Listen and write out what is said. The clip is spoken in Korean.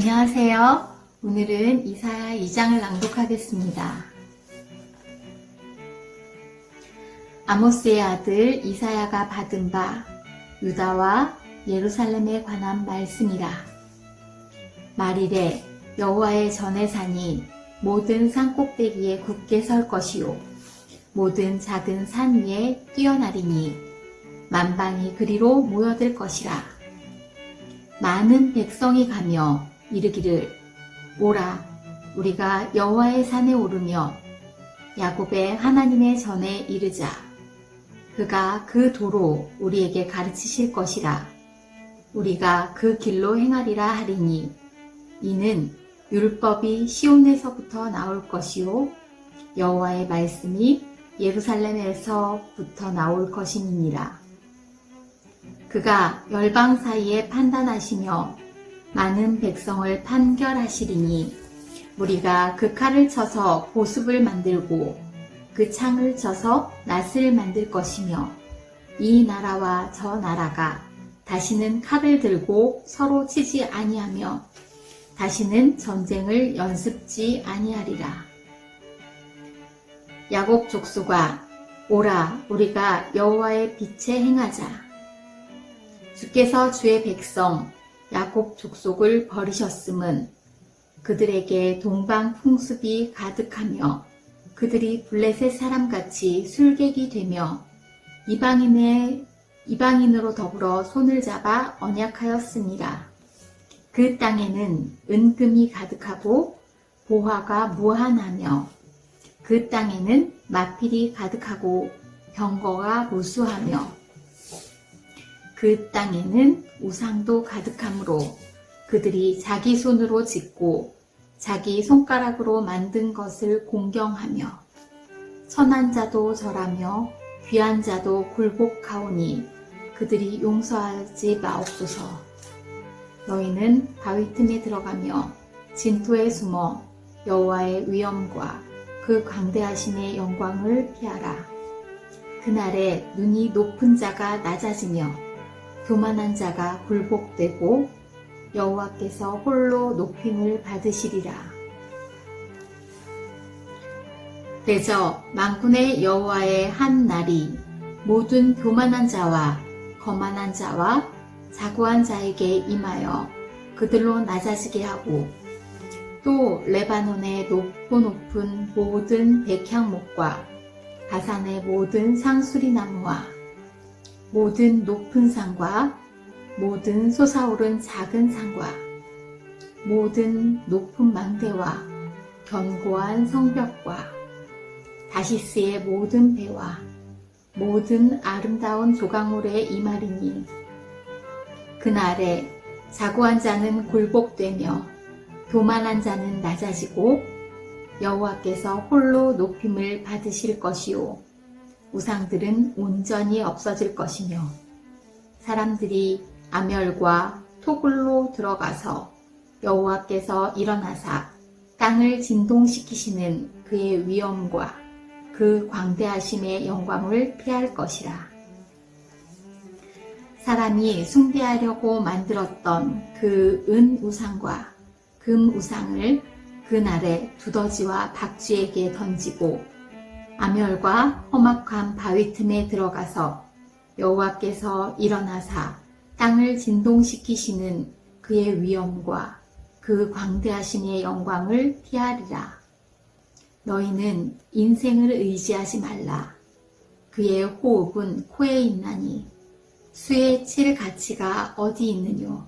안녕하세요. 오늘은 이사야 2장을 낭독하겠습니다. 아모스의 아들 이사야가 받은 바 유다와 예루살렘에 관한 말씀이라. 말일에 여호와의 전에 산이 모든 산 꼭대기에 굳게 설 것이요 모든 작은 산 위에 뛰어나리니 만방이 그리로 모여들 것이라. 많은 백성이 가며 이르기를 오라 우리가 여호와의 산에 오르며 야곱의 하나님의 전에 이르자. 그가 그 도로 우리에게 가르치실 것이라. 우리가 그 길로 행하리라 하리니 이는 율법이 시온에서부터 나올 것이요 여호와의 말씀이 예루살렘에서부터 나올 것이니라. 그가 열방 사이에 판단하시며 많은 백성을 판결하시리니 우리가 그 칼을 쳐서 보습을 만들고 그 창을 쳐서 낫을 만들 것이며 이 나라와 저 나라가 다시는 칼을 들고 서로 치지 아니하며 다시는 전쟁을 연습지 아니하리라. 야곱 족수가 오라 우리가 여호와의 빛에 행하자. 주께서 주의 백성 야곱 족속을 버리셨음은 그들에게 동방 풍습이 가득하며 그들이 블레셋 사람같이 술객이 되며 이방인의 이방인으로 더불어 손을 잡아 언약하였습니다. 그 땅에는 은금이 가득하고 보화가 무한하며 그 땅에는 마필이 가득하고 병거가 무수하며 그 땅에는 우상도 가득하므로 그들이 자기 손으로 짓고 자기 손가락으로 만든 것을 공경하며 천한 자도 절하며 귀한 자도 굴복하오니 그들이 용서하지 마옵소서. 너희는 바위 틈에 들어가며 진토에 숨어 여호와의 위엄과 그 광대하심의 영광을 피하라. 그날에 눈이 높은 자가 낮아지며 교만한 자가 굴복되고 여호와께서 홀로 높임을 받으시리라. 대저 만군의 여호와의 한 날이 모든 교만한 자와 거만한 자와 자고한 자에게 임하여 그들로 낮아지게 하고 또 레바논의 높고 높은 모든 백향목과 바산의 모든 상수리 나무와 모든 높은 산과 모든 솟아오른 작은 산과 모든 높은 망대와 견고한 성벽과 다시스의 모든 배와 모든 아름다운 조각물에 이마리니 그날에 자고한 자는 굴복되며 교만한 자는 낮아지고 여호와께서 홀로 높임을 받으실 것이요 우상들은 온전히 없어질 것이며 사람들이 아멸과 토굴로 들어가서 여호와께서 일어나사 땅을 진동시키시는 그의 위엄과 그 광대하심의 영광을 피할 것이라. 사람이 숭배하려고 만들었던 그 은 우상과 금 우상을 그날에 두더지와 박쥐에게 던지고 아멸과 험악한 바위 틈에 들어가서 여호와께서 일어나사 땅을 진동시키시는 그의 위엄과 그 광대하심의 영광을 피하리라. 너희는 인생을 의지하지 말라. 그의 호흡은 코에 있나니 수에 칠 가치가 어디 있느뇨.